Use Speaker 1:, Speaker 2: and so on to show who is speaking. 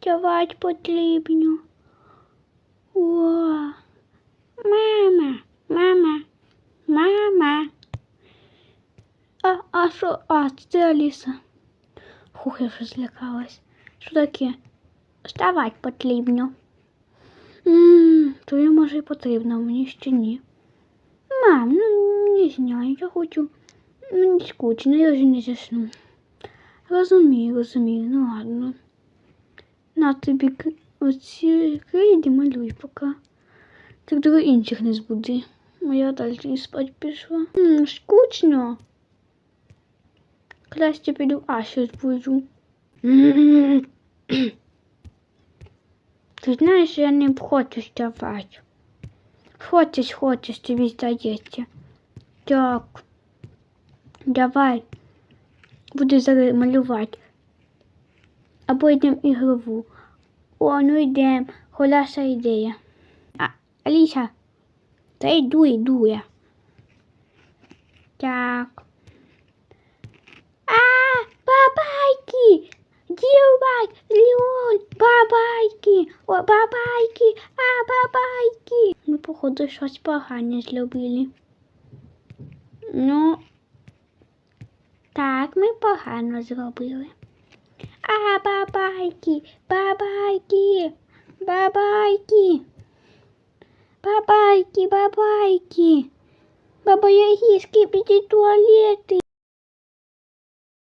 Speaker 1: вставати потрібно. О, мама, мама, мама. А, а що? А, це Аліса. Хух, я вже злякалась. Що таке? Вставати потрібно. Ммм, то я може і потрібно, мені ще ні. Мам, ну не знаю, я хочу. Мені скучно, я вже не засну. Розумію, розумію, ну ладно. На тобі к- оці крейді малюй поки. Так до інших не збуди. А я далі спать пішла. Ммм, скучно. Краще піду Ашу збуджу. М. Ти знаєш, я не хочу вставати. Хочеш, хочеш, тобі здається. Так. Давай. Буду зараз малювати. Або йдемо ігрову. О, ну йдемо. Хороша ідея. А, Аліса. Та йду, йду я. Так. А, бабайки! Дівбай, Леон, бабайки, о, бабайки, а, бабайки. Ми, походу, щось погане зробили. Ну, так, ми погано зробили. Бабайки, бабайки, бабайки, бабайки, бабайки. Баба Ягіски, піди туалети.